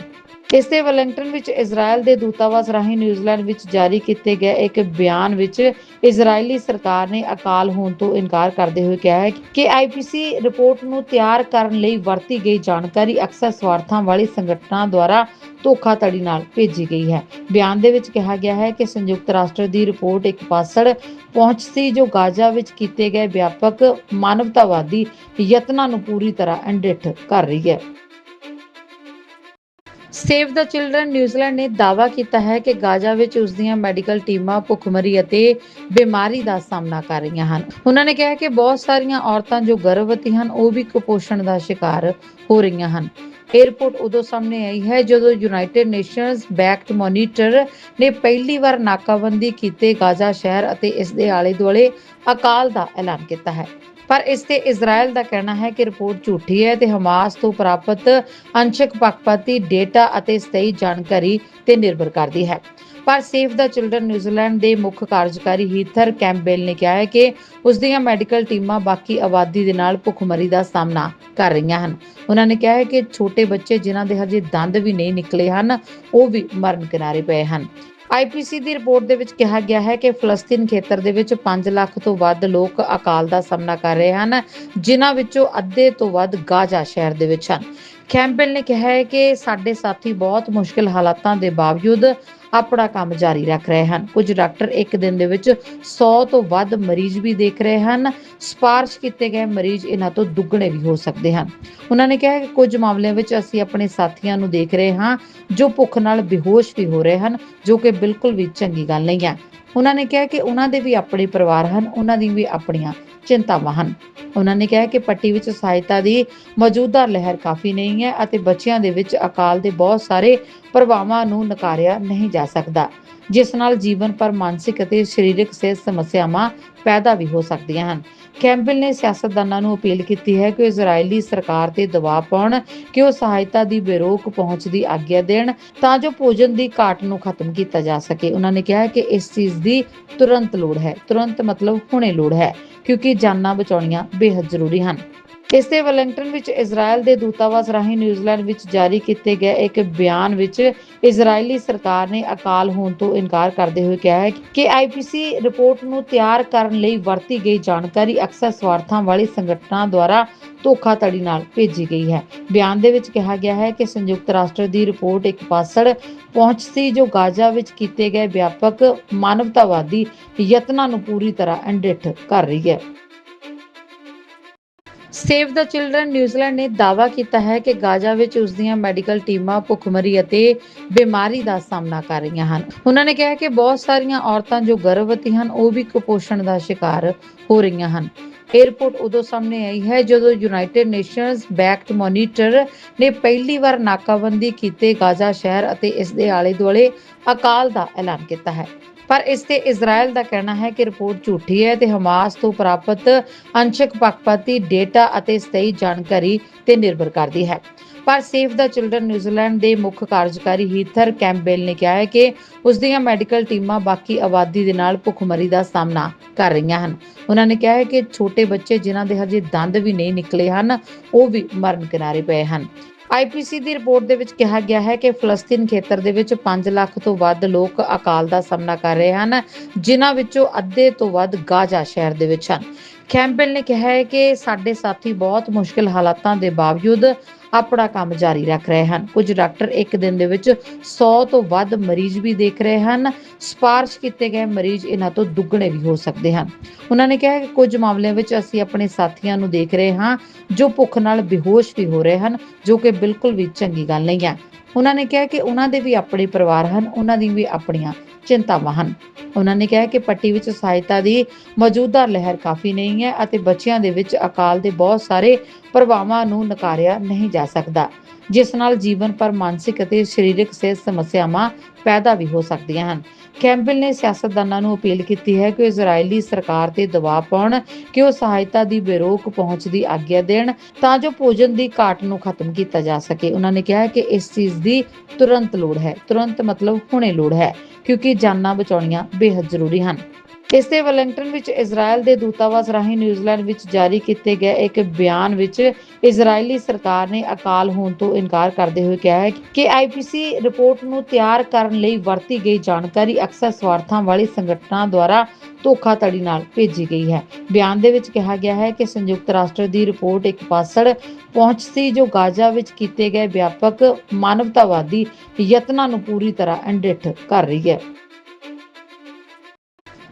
ਇਸ ਦੇ ਵੈਲਿੰਗਟਨ ਵਿੱਚ ਇਜ਼ਰਾਈਲ ਦੇ ਦੂਤਾਵਾਸ ਰਾਹੀਂ ਨਿਊਜ਼ੀਲੈਂਡ ਵਿੱਚ ਜਾਰੀ ਕੀਤੇ ਗਏ ਇੱਕ ਬਿਆਨ ਵਿੱਚ ਇਜ਼ਰਾਈਲੀ ਸਰਕਾਰ ਨੇ ਅਕਾਲ ਹੋਣ ਤੋਂ ਇਨਕਾਰ ਕਰਦੇ ਹੋਏ ਕਿਹਾ ਹੈ ਕਿ ਆਈਪੀਸੀ ਰਿਪੋਰਟ ਨੂੰ ਤਿਆਰ ਕਰਨ ਲਈ ਵਰਤੀ ਗਈ ਜਾਣਕਾਰੀ ਅਕਸਰ ਸਵਾਰਥਾਂ ਵਾਲੀ ਸੰਗਠਨਾਂ ਦੁਆਰਾ ਧੋਖਾਧੜੀ ਨਾਲ ਭੇਜੀ ਗਈ ਹੈ। ਬਿਆਨ ਦੇ ਵਿੱਚ ਕਿਹਾ ਗਿਆ ਹੈ ਕਿ ਸੰਯੁਕਤ ਰਾਸ਼ਟਰ ਦੀ ਰਿਪੋਰਟ ਇੱਕ ਪਾਸੜ ਪਹੁੰਚ ਸੀ ਜੋ ਗਾਜ਼ਾ ਵਿੱਚ ਕੀਤੇ ਗਏ ਵਿਆਪਕ ਮਾਨਵਤਾਵਾਦੀ ਯਤਨਾਂ ਨੂੰ ਪੂਰੀ ਤਰ੍ਹਾਂ ਅੰਡਿਠ ਕਰ ਰਹੀ ਹੈ। ਸੇਵ ਦਾ ਚਿਲਡਰਨ ਨਿਊਜ਼ੀਲੈਂਡ ਨੇ ਦਾਅਵਾ ਕੀਤਾ ਹੈ ਕਿ ਗਾਜ਼ਾ ਵਿੱਚ ਉਸ ਦੀਆਂ ਮੈਡੀਕਲ ਟੀਮਾਂ ਭੁੱਖਮਰੀ ਅਤੇ ਬਿਮਾਰੀ ਦਾ ਸਾਹਮਣਾ ਕਰ ਰਹੀਆਂ ਹਨ। ਉਹਨਾਂ ਨੇ ਕਿਹਾ ਕਿ ਬਹੁਤ ਸਾਰੀਆਂ ਔਰਤਾਂ ਜੋ ਗਰਭਵਤੀ ਹਨ, ਉਹ ਵੀ ਕੁਪੋਸ਼ਣ ਦਾ ਸ਼ਿਕਾਰ ਹੋ ਰਹੀਆਂ ਹਨ। ਇਹ ਰਿਪੋਰਟ ਉਦੋਂ ਸਾਹਮਣੇ ਆਈ ਹੈ ਜਦੋਂ ਯੂਨਾਈਟਿਡ ਨੇਸ਼ਨਸ ਬੈਕਡ ਮੋਨੀਟਰ ਨੇ ਪਹਿਲੀ ਵਾਰ ਨਾਕਾਬੰਦੀ ਕੀਤੇ ਗਾਜ਼ਾ ਸ਼ਹਿਰ ਅਤੇ ਇਸ ਦੇ ਆਲੇ-ਦੁਆਲੇ ਅਕਾਲ ਦਾ ਐਲਾਨ ਕੀਤਾ ਹੈ। ਪਰ ਇਸ ਤੇ ਇਜ਼ਰਾਈਲ ਦਾ ਕਹਿਣਾ ਹੈ ਕਿ ਰਿਪੋਰਟ ਝੂਠੀ ਹੈ ਤੇ ਹਮਾਸ ਤੋਂ ਪ੍ਰਾਪਤ ਅੰਸ਼ਕ ਪੱਖਪਾਤੀ ਡੇਟਾ ਅਤੇ ਸਹੀ ਜਾਣਕਾਰੀ ਤੇ ਨਿਰਭਰ ਕਰਦੀ ਹੈ। ਪਰ ਸੇਫ ਦਾ ਚਿਲਡਰਨ ਨਿਊਜ਼ੀਲੈਂਡ ਦੇ ਮੁੱਖ ਕਾਰਜਕਾਰੀ ਹੀਥਰ ਕੈਂਪਬੈਲ ਨੇ ਕਿਹਾ ਹੈ ਕਿ ਉਸ ਦੀਆਂ ਮੈਡੀਕਲ ਟੀਮਾਂ ਬਾਕੀ ਆਬਾਦੀ ਦੇ ਨਾਲ ਭੁੱਖਮਰੀ ਦਾ ਸਾਹਮਣਾ ਕਰ ਰਹੀਆਂ ਹਨ। ਉਹਨਾਂ ਨੇ ਕਿਹਾ ਹੈ ਕਿ ਛੋਟੇ ਬੱਚੇ ਜਿਨ੍ਹਾਂ ਦੇ ਹਜੇ ਦੰਦ ਵੀ ਨਹੀਂ ਨਿਕਲੇ ਹਨ, ਉਹ ਵੀ ਮਰਨ ਕਿਨਾਰੇ ਪਏ ਹਨ। ਆਈਪੀਸੀ ਦੀ ਰਿਪੋਰਟ ਦੇ ਵਿੱਚ ਕਿਹਾ ਗਿਆ ਹੈ ਕਿ ਫਲਸਤੀਨ ਖੇਤਰ ਦੇ ਵਿੱਚ 5 ਲੱਖ ਤੋਂ ਵੱਧ ਲੋਕ ਅਕਾਲ ਦਾ ਸਾਹਮਣਾ ਕਰ ਰਹੇ ਹਨ, ਜਿਨ੍ਹਾਂ ਵਿੱਚੋਂ ਅੱਧੇ ਤੋਂ ਵੱਧ ਗਾਜ਼ਾ ਸ਼ਹਿਰ ਦੇ ਵਿੱਚ ਹਨ। ਕੈਂਪਬੈਲ ਨੇ ਕਿਹਾ ਹੈ ਕਿ ਸਾਡੇ ਸਾਥੀ ਬਹੁਤ ਮੁਸ਼ਕਲ ਹਾਲਾਤਾਂ ਦੇ ਬਾਵਜੂਦ ਆਪਣਾ ਕੰਮ ਜਾਰੀ ਰੱਖ ਰਹੇ ਹਨ। ਕੁਝ ਡਾਕਟਰ ਇੱਕ ਦਿਨ ਦੇ ਵਿੱਚ 100 ਤੋਂ ਵੱਧ ਮਰੀਜ਼ ਵੀ ਦੇਖ ਰਹੇ ਹਨ। ਸਪਾਰਸ਼ ਕੀਤੇ ਗਏ ਮਰੀਜ਼ ਇਹਨਾਂ ਤੋਂ ਦੁੱਗਣੇ ਵੀ ਹੋ ਸਕਦੇ ਹਨ। ਉਹਨਾਂ ਨੇ ਕਿਹਾ ਕਿ ਕੁਝ ਮਾਮਲਿਆਂ ਵਿੱਚ ਅਸੀਂ ਆਪਣੇ ਸਾਥੀਆਂ ਨੂੰ ਦੇਖ ਰਹੇ ਹਾਂ ਜੋ ਭੁੱਖ ਨਾਲ ਬੇਹੋਸ਼ ਵੀ ਹੋ ਰਹੇ ਹਨ, ਜੋ ਕਿ ਬਿਲਕੁਲ ਵੀ ਚੰਗੀ ਗੱਲ ਨਹੀਂ ਹੈ। ਉਹਨਾਂ ਨੇ ਕਿਹਾ ਕਿ ਉਹਨਾਂ ਦੇ ਵੀ ਆਪਣੇ ਪਰਿਵਾਰ ਹਨ, ਉਹਨਾਂ ਦੀ ਵੀ ਆਪਣੀਆਂ ਚਿੰਤਾਵਾਂ ਹਨ। ਉਹਨਾਂ ਨੇ ਕਿਹਾ ਕਿ ਪੱਟੀ ਵਿੱਚ ਸਹਾਇਤਾ ਦੀ ਮੌਜੂਦਾ ਲਹਿਰ ਕਾਫੀ ਨਹੀਂ ਹੈ ਅਤੇ ਬੱਚਿਆਂ ਦੇ ਵਿੱਚ ਅਕਾਲ ਦੇ ਬਹੁਤ ਸਾਰੇ ਪ੍ਰਭਾਵਾਂ ਨੂੰ ਨਕਾਰਿਆ ਨਹੀਂ ਜਾ ਸਕਦਾ, ਜਿਸ ਨਾਲ ਜੀਵਨ ਪਰ ਮਾਨਸਿਕ ਅਤੇ ਸਰੀਰਕ ਸਿਹਤ ਸਮੱਸਿਆਵਾਂ ਪੈਦਾ ਵੀ ਹੋ ਸਕਦੀਆਂ ਹਨ। ਕੈਂਪਬੈਲ ਨੇ ਸਿਆਸਤਦਾਨਾਂ ਨੂੰ ਅਪੀਲ ਕੀਤੀ ਹੈ ਕਿ ਉਹ ਇਜ਼ਰਾਈਲੀ ਸਰਕਾਰ ਤੇ ਦਬਾਅ ਪਾਉਣ, ਕਿ ਉਹ ਸਹਾਇਤਾ ਦੀ ਬੇਰੋਕ ਪਹੁੰਚ ਦੀ ਆਗਿਆ ਦੇਣ, ਤਾਂ ਜੋ ਭੋਜਨ ਦੀ ਘਾਟ ਨੂੰ ਖਤਮ ਕੀਤਾ ਜਾ ਸਕੇ। ਉਹਨਾਂ ਨੇ ਕਿਹਾ ਕਿ ਇਸ ਚੀਜ਼ ਦੀ ਤੁਰੰਤ ਲੋੜ ਹੈ। ਤੁਰੰਤ ਮਤਲਬ ਹੁਣੇ ਲੋੜ ਹੈ, ਕਿਉਂਕਿ ਜਾਨਾਂ ਬਚਾਉਣੀਆਂ ਬੇहद ਜ਼ਰੂਰੀ ਹਨ। ਇਸ ਦੇ ਵੈਲਿੰਗਟਨ ਵਿੱਚ ਇਜ਼ਰਾਈਲ ਦੇ ਦੂਤਾਵਾਸ ਰਾਹੀਂ ਨਿਊਜ਼ੀਲੈਂਡ ਵਿੱਚ ਜਾਰੀ ਕੀਤੇ ਗਏ ਇੱਕ ਬਿਆਨ ਵਿੱਚ ਇਜ਼ਰਾਈਲੀ ਸਰਕਾਰ ਨੇ ਅਕਾਲ ਹੋਣ ਤੋਂ ਇਨਕਾਰ ਕਰਦੇ ਹੋਏ ਕਿਹਾ ਹੈ ਕਿ ਆਈਪੀਸੀ ਰਿਪੋਰਟ ਨੂੰ ਤਿਆਰ ਕਰਨ ਲਈ ਵਰਤੀ ਗਈ ਜਾਣਕਾਰੀ ਅਕਸਰ ਸਵਾਰਥਾਂ ਵਾਲੇ ਸੰਗਠਨਾਂ ਦੁਆਰਾ ਧੋਖਾਧੜੀ ਨਾਲ ਭੇਜੀ ਗਈ ਹੈ। ਬਿਆਨ ਦੇ ਵਿੱਚ ਕਿਹਾ ਗਿਆ ਹੈ ਕਿ ਸੰਯੁਕਤ ਰਾਸ਼ਟਰ ਦੀ ਰਿਪੋਰਟ ਇੱਕ ਪਾਸੜ ਪਹੁੰਚ ਸੀ ਜੋ ਗਾਜ਼ਾ ਵਿੱਚ ਕੀਤੇ ਗਏ ਵਿਆਪਕ ਮਾਨਵਤਾਵਾਦੀ ਯਤਨਾਂ ਨੂੰ ਪੂਰੀ ਤਰ੍ਹਾਂ ਅੰਡਿਠ ਕਰ ਰਹੀ ਹੈ। ਸੇਵ ਦਾ ਚਿਲਡਰਨ ਨਿਊਜ਼ੀਲੈਂਡ ਨੇ ਦਾਅਵਾ ਕੀਤਾ ਹੈ ਕਿ ਗਾਜ਼ਾ ਵਿੱਚ ਉਸ ਦੀਆਂ ਮੈਡੀਕਲ ਟੀਮਾਂ ਭੁੱਖਮਰੀ ਅਤੇ ਬਿਮਾਰੀ ਦਾ ਸਾਹਮਣਾ ਕਰ ਰਹੀਆਂ ਹਨ। ਉਹਨਾਂ ਨੇ ਕਿਹਾ ਕਿ ਬਹੁਤ ਸਾਰੀਆਂ ਔਰਤਾਂ ਜੋ ਗਰਭਵਤੀ ਹਨ, ਉਹ ਵੀ ਕੁਪੋਸ਼ਣ ਦਾ ਸ਼ਿਕਾਰ ਹੋ ਰਹੀਆਂ ਹਨ। ਏਅਰਪੋਰਟ ਉਦੋਂ ਸਾਹਮਣੇ ਆਈ ਹੈ ਜਦੋਂ ਯੂਨਾਈਟਿਡ ਨੇਸ਼ਨਸ ਬੈਕਟ ਮੋਨੀਟਰ ਨੇ ਪਹਿਲੀ ਵਾਰ ਨਾਕਾਬੰਦੀ ਕੀਤੇ ਗਾਜ਼ਾ ਸ਼ਹਿਰ ਅਤੇ ਇਸ ਦੇ ਆਲੇ-ਦੁਆਲੇ ਅਕਾਲ ਦਾ ਐਲਾਨ ਕੀਤਾ ਹੈ। ਪਰ ਇਸ ਤੇ ਇਜ਼ਰਾਈਲ ਦਾ ਕਹਿਣਾ ਹੈ ਕਿ ਰਿਪੋਰਟ ਝੂਠੀ ਹੈ ਤੇ ਹਮਾਸ ਤੋਂ ਪ੍ਰਾਪਤ ਅੰਸ਼ਕ ਪੱਖਪਾਤੀ ਡੇਟਾ ਅਤੇ ਸਹੀ ਜਾਣਕਾਰੀ ਤੇ ਨਿਰਭਰ ਕਰਦੀ ਹੈ। ਪਰ ਸੇਫ ਦਾ ਚਿਲਡਰਨ ਨਿਊਜ਼ੀਲੈਂਡ ਦੇ ਮੁੱਖ ਕਾਰਜਕਾਰੀ ਹੀਥਰ ਕੈਂਪਬੈਲ ਨੇ ਕਿਹਾ ਹੈ ਕਿ ਉਸ ਦੀਆਂ ਮੈਡੀਕਲ ਟੀਮਾਂ ਬਾਕੀ ਆਬਾਦੀ ਦੇ ਨਾਲ ਭੁੱਖਮਰੀ ਦਾ ਸਾਹਮਣਾ ਕਰ ਰਹੀਆਂ ਹਨ। ਉਹਨਾਂ ਨੇ ਕਿਹਾ ਹੈ ਕਿ ਛੋਟੇ ਬੱਚੇ ਜਿਨ੍ਹਾਂ ਦੇ ਹਜੇ ਦੰਦ ਵੀ ਨਹੀਂ ਨਿਕਲੇ ਹਨ, ਉਹ ਵੀ ਮਰਨ ਕਿਨਾਰੇ ਪਏ ਹਨ। ਆਈਪੀਸੀ ਦੀ ਰਿਪੋਰਟ ਦੇ ਵਿੱਚ ਕਿਹਾ ਗਿਆ ਹੈ ਕਿ ਫਲਸਤੀਨ ਖੇਤਰ ਦੇ ਵਿੱਚ 5 ਲੱਖ ਤੋਂ ਵੱਧ ਲੋਕ ਅਕਾਲ ਦਾ ਸਾਹਮਣਾ ਕਰ ਰਹੇ ਹਨ, ਜਿਨ੍ਹਾਂ ਵਿੱਚੋਂ ਅੱਧੇ ਤੋਂ ਵੱਧ ਗਾਜ਼ਾ ਸ਼ਹਿਰ ਦੇ ਵਿੱਚ ਹਨ। ਕੈਂਪਬੈਲ ਨੇ ਕਿਹਾ ਹੈ ਕਿ ਸਾਡੇ ਸਾਥੀ ਬਹੁਤ ਮੁਸ਼ਕਲ ਹਾਲਾਤਾਂ ਦੇ ਬਾਵਜੂਦ ਆਪਣਾ ਕੰਮ ਜਾਰੀ ਰੱਖ ਰਹੇ ਹਨ। ਕੁਝ ਡਾਕਟਰ ਇੱਕ ਦਿਨ ਦੇ ਵਿੱਚ 100 ਤੋਂ ਵੱਧ ਮਰੀਜ਼ ਵੀ ਦੇਖ ਰਹੇ ਹਨ। ਸਪਾਰਸ਼ ਕੀਤੇ ਗਏ ਮਰੀਜ਼ ਇਹਨਾਂ ਤੋਂ ਦੁੱਗਣੇ ਵੀ ਹੋ ਸਕਦੇ ਹਨ। ਉਹਨਾਂ ਨੇ ਕਿਹਾ ਕਿ ਕੁਝ ਮਾਮਲਿਆਂ ਵਿੱਚ ਅਸੀਂ ਆਪਣੇ ਸਾਥੀਆਂ ਨੂੰ ਦੇਖ ਰਹੇ ਹਾਂ, ਜੋ ਭੁੱਖ ਨਾਲ ਬੇਹੋਸ਼ ਵੀ ਹੋ ਰਹੇ ਹਨ, ਜੋ ਕਿ ਬਿਲਕੁਲ ਵੀ ਚੰਗੀ ਗੱਲ ਨਹੀਂ ਹੈ। ਉਹਨਾਂ ਨੇ ਕਿਹਾ ਕਿ ਉਹਨਾਂ ਦੇ ਵੀ ਆਪਣੇ ਪਰਿਵਾਰ ਹਨ, ਉਹਨਾਂ ਦੀ ਵੀ ਆਪਣੀਆਂ ਚਿੰਤਾਵਾਂ ਹਨ। ਉਹਨਾਂ ਨੇ ਕਿਹਾ ਕਿ ਪੱਟੀ ਵਿੱਚ ਸਹਾਇਤਾ ਦੀ ਮੌਜੂਦਾ ਲਹਿਰ ਕਾਫੀ ਨਹੀਂ ਹੈ ਅਤੇ ਬੱਚਿਆਂ ਦੇ ਵਿੱਚ ਅਕਾਲ ਦੇ ਬਹੁਤ ਸਾਰੇ ਪ੍ਰਭਾਵਾਂ ਨੂੰ ਨਕਾਰਿਆ ਨਹੀਂ ਜਾ ਸਕਦਾ। ਜਿਸ ਨਾਲ ਜੀਵਨ ਪਰ ਮਾਨਸਿਕ ਅਤੇ ਸਰੀਰਕ ਸਿਹਤ ਸਮੱਸਿਆਵਾਂ ਪੈਦਾ ਵੀ ਹੋ ਸਕਦੀਆਂ ਹਨ। ਕੈਂਪਬੈਲ ਨੇ ਸਿਆਸਤਦਾਨਾਂ ਨੂੰ ਅਪੀਲ ਕੀਤੀ ਹੈ ਕਿ ਉਹ ਇਜ਼ਰਾਈਲੀ ਸਰਕਾਰ ਤੇ ਦਬਾਅ ਪਾਉਣ, ਕਿ ਉਹ ਸਹਾਇਤਾ ਦੀ ਬੇਰੋਕ ਪਹੁੰਚ ਦੀ ਆਗਿਆ ਦੇਣ, ਤਾਂ ਜੋ ਭੋਜਨ ਦੀ ਘਾਟ ਨੂੰ ਖਤਮ ਕੀਤਾ ਜਾ ਸਕੇ। ਉਹਨਾਂ ਨੇ ਕਿਹਾ ਕਿ ਇਸ ਚੀਜ਼ ਦੀ ਤੁਰੰਤ ਲੋੜ ਹੈ। ਤੁਰੰਤ ਮਤਲਬ ਹੁਣੇ ਲੋੜ ਹੈ, ਕਿਉਂਕਿ ਜਾਨਾਂ ਬਚਾਉਣੀਆਂ ਬੇहद ਜ਼ਰੂਰੀ ਹਨ। ਇਸ ਦੇ ਵੈਲਿੰਗਟਨ ਵਿੱਚ ਇਜ਼ਰਾਈਲ ਦੇ ਦੂਤਾਵਾਸ ਰਾਹੀਂ ਨਿਊਜ਼ੀਲੈਂਡ ਵਿੱਚ ਜਾਰੀ ਕੀਤੇ ਗਏ ਇੱਕ ਬਿਆਨ ਵਿੱਚ ਇਜ਼ਰਾਈਲੀ ਸਰਕਾਰ ਨੇ ਅਕਾਲ ਹੋਣ ਤੋਂ ਇਨਕਾਰ ਕਰਦੇ ਹੋਏ ਕਿਹਾ ਹੈ ਕਿ ਆਈਪੀਸੀ ਰਿਪੋਰਟ ਨੂੰ ਤਿਆਰ ਕਰਨ ਲਈ ਵਰਤੀ ਗਈ ਜਾਣਕਾਰੀ ਅਕਸਰ ਸਵਾਰਥਾਂ ਵਾਲੀ ਸੰਗਠਨਾਂ ਦੁਆਰਾ ਧੋਖਾਧੜੀ ਨਾਲ ਭੇਜੀ ਗਈ ਹੈ। ਬਿਆਨ ਦੇ ਵਿੱਚ ਕਿਹਾ ਗਿਆ ਹੈ ਕਿ ਸੰਯੁਕਤ ਰਾਸ਼ਟਰ ਦੀ ਰਿਪੋਰਟ ਇੱਕ ਪਾਸੜ ਪਹੁੰਚ ਸੀ ਜੋ ਗਾਜ਼ਾ ਵਿੱਚ ਕੀਤੇ ਗਏ ਵਿਆਪਕ ਮਾਨਵਤਾਵਾਦੀ ਯਤਨਾਂ ਨੂੰ ਪੂਰੀ ਤਰ੍ਹਾਂ ਅੰਡਿਠ ਕਰ ਰਹੀ ਹੈ।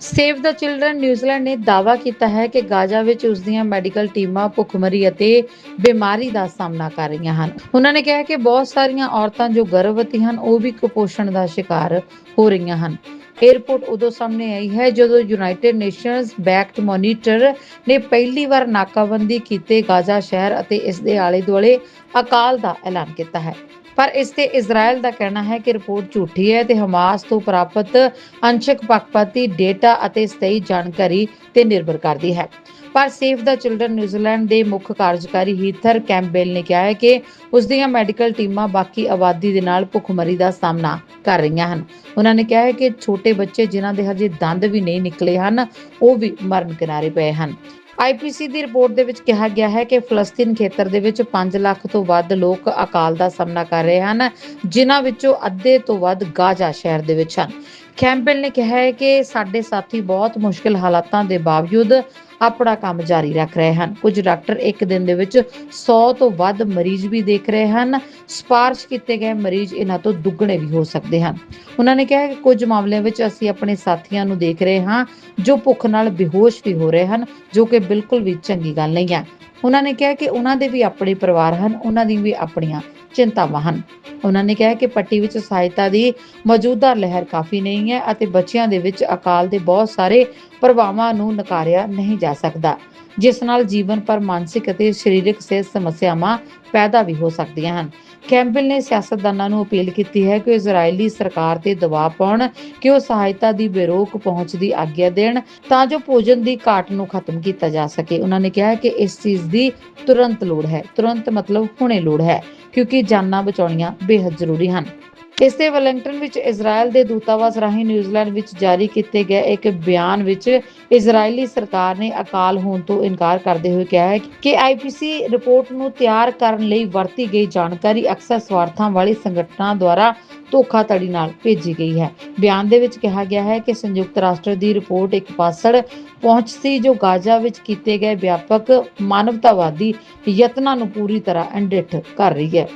ਸੇਵ ਦਾ ਚਿਲਡਰਨ ਨਿਊਜ਼ੀਲੈਂਡ ਨੇ ਦਾਅਵਾ ਕੀਤਾ ਹੈ ਕਿ ਗਾਜ਼ਾ ਵਿੱਚ ਉਸ ਦੀਆਂ ਮੈਡੀਕਲ ਟੀਮਾਂ ਭੁੱਖਮਰੀ ਅਤੇ ਬਿਮਾਰੀ ਦਾ ਸਾਹਮਣਾ ਕਰ ਰਹੀਆਂ ਹਨ। ਉਹਨਾਂ ਨੇ ਕਿਹਾ ਕਿ ਬਹੁਤ ਸਾਰੀਆਂ ਔਰਤਾਂ ਜੋ ਗਰਭਵਤੀ ਹਨ, ਉਹ ਵੀ ਕੁਪੋਸ਼ਣ ਦਾ ਸ਼ਿਕਾਰ ਹੋ ਰਹੀਆਂ ਹਨ। ਏਅਰਪੋਰਟ ਉਦੋਂ ਸਾਹਮਣੇ ਆਈ ਹੈ ਜਦੋਂ ਯੂਨਾਈਟਿਡ ਨੇਸ਼ਨਸ ਬੈਕਟ ਮੋਨੀਟਰ ਨੇ ਪਹਿਲੀ ਵਾਰ ਨਾਕਾਬੰਦੀ ਕੀਤੇ ਗਾਜ਼ਾ ਸ਼ਹਿਰ ਅਤੇ ਇਸ ਦੇ ਆਲੇ-ਦੁਆਲੇ ਅਕਾਲ ਦਾ ਐਲਾਨ ਕੀਤਾ ਹੈ। ਪਰ ਇਸ ਤੇ ਇਜ਼ਰਾਈਲ ਦਾ ਕਹਿਣਾ ਹੈ ਕਿ ਰਿਪੋਰਟ ਝੂਠੀ ਹੈ ਤੇ ਹਮਾਸ ਤੋਂ ਪ੍ਰਾਪਤ ਅੰਸ਼ਕ ਪੱਖਪਾਤੀ ਡੇਟਾ ਅਤੇ ਸਹੀ ਜਾਣਕਾਰੀ ਤੇ ਨਿਰਭਰ ਕਰਦੀ ਹੈ। ਪਰ ਸੇਫ ਦਾ ਚਿਲਡਰਨ ਨਿਊਜ਼ੀਲੈਂਡ ਦੇ ਮੁੱਖ ਕਾਰਜਕਾਰੀ ਹੀਥਰ ਕੈਂਪਬੈਲ ਨੇ ਕਿਹਾ ਹੈ ਕਿ ਉਸ ਦੀਆਂ ਮੈਡੀਕਲ ਟੀਮਾਂ ਬਾਕੀ ਆਬਾਦੀ ਦੇ ਨਾਲ ਭੁੱਖਮਰੀ ਦਾ ਸਾਹਮਣਾ ਕਰ ਰਹੀਆਂ ਹਨ। ਉਹਨਾਂ ਨੇ ਕਿਹਾ ਹੈ ਕਿ ਛੋਟੇ ਬੱਚੇ ਜਿਨ੍ਹਾਂ ਦੇ ਹਜੇ ਦੰਦ ਵੀ ਨਹੀਂ ਨਿਕਲੇ ਹਨ, ਉਹ ਵੀ ਮਰਨ ਕਿਨਾਰੇ ਪਏ ਹਨ। ਆਈਪੀਸੀ ਦੀ ਰਿਪੋਰਟ ਦੇ ਵਿੱਚ ਕਿਹਾ ਗਿਆ ਹੈ ਕਿ ਫਲਸਤੀਨ ਖੇਤਰ ਦੇ ਵਿੱਚ 5 ਲੱਖ ਤੋਂ ਵੱਧ ਲੋਕ ਅਕਾਲ ਦਾ ਸਾਹਮਣਾ ਕਰ ਰਹੇ ਹਨ, ਜਿਨ੍ਹਾਂ ਵਿੱਚੋਂ ਅੱਧੇ ਤੋਂ ਵੱਧ ਗਾਜ਼ਾ ਸ਼ਹਿਰ ਦੇ ਵਿੱਚ ਹਨ। ਕੈਂਪਬੈਲ ਨੇ ਕਿਹਾ ਹੈ ਕਿ ਸਾਡੇ ਸਾਥੀ ਬਹੁਤ ਮੁਸ਼ਕਲ ਹਾਲਾਤਾਂ ਦੇ ਬਾਵਜੂਦ ਆਪਣਾ ਕੰਮ ਜਾਰੀ ਰੱਖ ਰਹੇ ਹਨ। ਕੁਝ ਡਾਕਟਰ ਇੱਕ ਦਿਨ ਦੇ ਵਿੱਚ 100 ਤੋਂ ਵੱਧ ਮਰੀਜ਼ ਵੀ ਦੇਖ ਰਹੇ ਹਨ। ਸਪਾਰਸ਼ ਕੀਤੇ ਗਏ ਮਰੀਜ਼ ਇਹਨਾਂ ਤੋਂ ਦੁੱਗਣੇ ਵੀ ਹੋ ਸਕਦੇ ਹਨ। ਉਹਨਾਂ ਨੇ ਕਿਹਾ ਕਿ ਕੁਝ ਮਾਮਲਿਆਂ ਵਿੱਚ ਅਸੀਂ ਆਪਣੇ ਸਾਥੀਆਂ ਨੂੰ ਦੇਖ ਰਹੇ ਹਾਂ ਜੋ ਭੁੱਖ ਨਾਲ ਬੇਹੋਸ਼ ਵੀ ਹੋ ਰਹੇ ਹਨ, ਜੋ ਕਿ ਬਿਲਕੁਲ ਵੀ ਚੰਗੀ ਗੱਲ ਨਹੀਂ ਹੈ। ਉਹਨਾਂ ਨੇ ਕਿਹਾ ਕਿ ਉਹਨਾਂ ਦੇ ਵੀ ਆਪਣੇ ਪਰਿਵਾਰ ਹਨ, ਉਹਨਾਂ ਦੀ ਵੀ ਆਪਣੀਆਂ ਚਿੰਤਾਵਾਂ ਹਨ। ਉਹਨਾਂ ਨੇ ਕਿਹਾ ਕਿ ਪੱਟੀ ਵਿੱਚ ਸਹਾਇਤਾ ਦੀ ਮੌਜੂਦਾ ਲਹਿਰ ਕਾਫੀ ਨਹੀਂ ਹੈ ਅਤੇ ਬੱਚਿਆਂ ਦੇ ਵਿੱਚ ਅਕਾਲ ਦੇ ਬਹੁਤ ਸਾਰੇ ਪ੍ਰਭਾਵਾਂ ਨੂੰ ਨਕਾਰਿਆ ਨਹੀਂ ਜਾ ਸਕਦਾ। ਜਿਸ ਨਾਲ ਜੀਵਨ ਪਰ ਮਾਨਸਿਕ ਅਤੇ ਸਰੀਰਕ ਸਿਹਤ ਸਮੱਸਿਆਵਾਂ ਪੈਦਾ ਵੀ ਹੋ ਸਕਦੀਆਂ ਹਨ। ਕੈਂਪਬੈਲ ਨੇ ਸਿਆਸਤਦਾਨਾਂ ਨੂੰ ਅਪੀਲ ਕੀਤੀ ਹੈ ਕਿ ਇਜ਼ਰਾਈਲੀ ਸਰਕਾਰ ਤੇ ਦਬਾਅ ਪਾਉਣ, ਕਿ ਉਹ ਸਹਾਇਤਾ ਦੀ ਬੇਰੋਕ ਪਹੁੰਚ ਦੀ ਆਗਿਆ ਦੇਣ ਤਾਂ ਜੋ ਭੋਜਨ ਦੀ ਘਾਟ ਨੂੰ ਖਤਮ ਕੀਤਾ ਜਾ ਸਕੇ। ਉਹਨਾਂ ਨੇ ਕਿਹਾ ਕਿ ਇਸ ਚੀਜ਼ ਦੀ ਤੁਰੰਤ ਲੋੜ ਹੈ। ਤੁਰੰਤ ਮਤਲਬ ਹੁਣੇ ਲੋੜ ਹੈ, ਕਿਉਂਕਿ ਜਾਨਾਂ ਬਚਾਉਣੀਆਂ ਬੇहद ਜ਼ਰੂਰੀ ਹਨ। ਇਸ ਦੇ ਵੈਲਿੰਗਟਨ ਵਿੱਚ ਇਜ਼ਰਾਈਲ ਦੇ ਦੂਤਾਵਾਸ ਰਾਹੀਂ ਨਿਊਜ਼ੀਲੈਂਡ ਵਿੱਚ ਜਾਰੀ ਕੀਤੇ ਗਏ ਇੱਕ ਬਿਆਨ ਵਿੱਚ ਇਜ਼ਰਾਈਲੀ ਸਰਕਾਰ ਨੇ ਅਕਾਲ ਹੋਣ ਤੋਂ ਇਨਕਾਰ ਕਰਦੇ ਹੋਏ ਕਿਹਾ ਹੈ ਕਿ ਆਈਪੀਸੀ ਰਿਪੋਰਟ ਨੂੰ ਤਿਆਰ ਕਰਨ ਲਈ ਵਰਤੀ ਗਈ ਜਾਣਕਾਰੀ ਅਕਸਰ ਸਵਾਰਥਾਂ ਵਾਲੇ ਸੰਗਠਨਾਂ ਦੁਆਰਾ ਧੋਖਾਧੜੀ ਨਾਲ ਭੇਜੀ ਗਈ ਹੈ। ਬਿਆਨ ਦੇ ਵਿੱਚ ਕਿਹਾ ਗਿਆ ਹੈ ਕਿ ਸੰਯੁਕਤ ਰਾਸ਼ਟਰ ਦੀ ਰਿਪੋਰਟ ਇੱਕ ਪਾਸੜ ਪਹੁੰਚ ਸੀ ਜੋ ਗਾਜ਼ਾ ਵਿੱਚ ਕੀਤੇ ਗਏ ਵਿਆਪਕ ਮਾਨਵਤਾਵਾਦੀ ਯਤਨਾਂ ਨੂੰ ਪੂਰੀ ਤਰ੍ਹਾਂ ਅੰਡਿੱਠ ਕਰ ਰਹੀ ਹੈ।